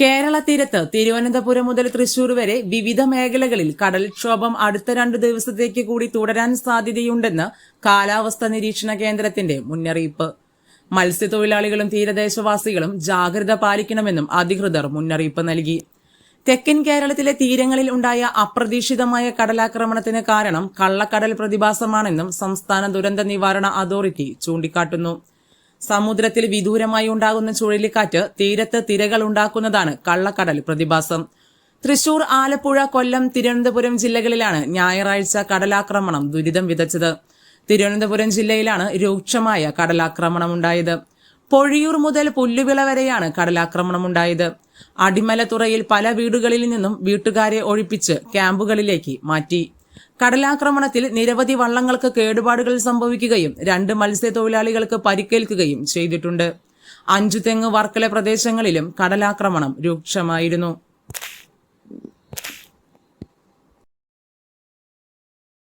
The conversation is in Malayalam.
കേരള തീരത്ത് തിരുവനന്തപുരം മുതൽ തൃശൂർ വരെ വിവിധ മേഖലകളിൽ കടൽക്ഷോഭം അടുത്ത രണ്ട് ദിവസത്തേക്ക് കൂടി തുടരാൻ സാധ്യതയുണ്ടെന്ന് കാലാവസ്ഥാ നിരീക്ഷണ കേന്ദ്രത്തിന്റെ മുന്നറിയിപ്പ്. മത്സ്യത്തൊഴിലാളികളും തീരദേശവാസികളും ജാഗ്രത പാലിക്കണമെന്നും അധികൃതർ മുന്നറിയിപ്പ് നൽകി. തെക്കൻ കേരളത്തിലെ തീരങ്ങളിൽ ഉണ്ടായ അപ്രതീക്ഷിതമായ കടലാക്രമണത്തിന് കാരണം കള്ളക്കടൽ പ്രതിഭാസമാണെന്നും സംസ്ഥാന ദുരന്ത നിവാരണ അതോറിറ്റി ചൂണ്ടിക്കാട്ടുന്നു. സമുദ്രത്തിൽ വിദൂരമായി ഉണ്ടാകുന്ന ചുഴലിക്കാറ്റ് തീരത്ത് തിരകൾ ഉണ്ടാക്കുന്നതാണ് കള്ളക്കടൽ പ്രതിഭാസം. തൃശൂർ ആലപ്പുഴ കൊല്ലം തിരുവനന്തപുരം ജില്ലകളിലാണ് ഞായറാഴ്ച കടലാക്രമണം ദുരിതം വിതച്ചത്. തിരുവനന്തപുരം ജില്ലയിലാണ് രൂക്ഷമായ കടലാക്രമണം കടലാക്രമണമുണ്ടായത്. പൊഴിയൂർ മുതൽ പുല്ലുവിള വരെയാണ് കടലാക്രമണം കടലാക്രമണമുണ്ടായത്. അടിമലത്തുറയിൽ പല വീടുകളിൽ നിന്നും വീട്ടുകാരെ ഒഴിപ്പിച്ച് ക്യാമ്പുകളിലേക്ക് മാറ്റി. കടലാക്രമണത്തിൽ നിരവധി വള്ളങ്ങൾക്ക് കേടുപാടുകൾ സംഭവിക്കുകയും രണ്ട് മത്സ്യത്തൊഴിലാളികൾക്ക് പരിക്കേൽക്കുകയും ചെയ്തിട്ടുണ്ട്. അഞ്ചു തെങ്ങ് വർക്കല പ്രദേശങ്ങളിലും കടലാക്രമണം രൂക്ഷമായിരുന്നു.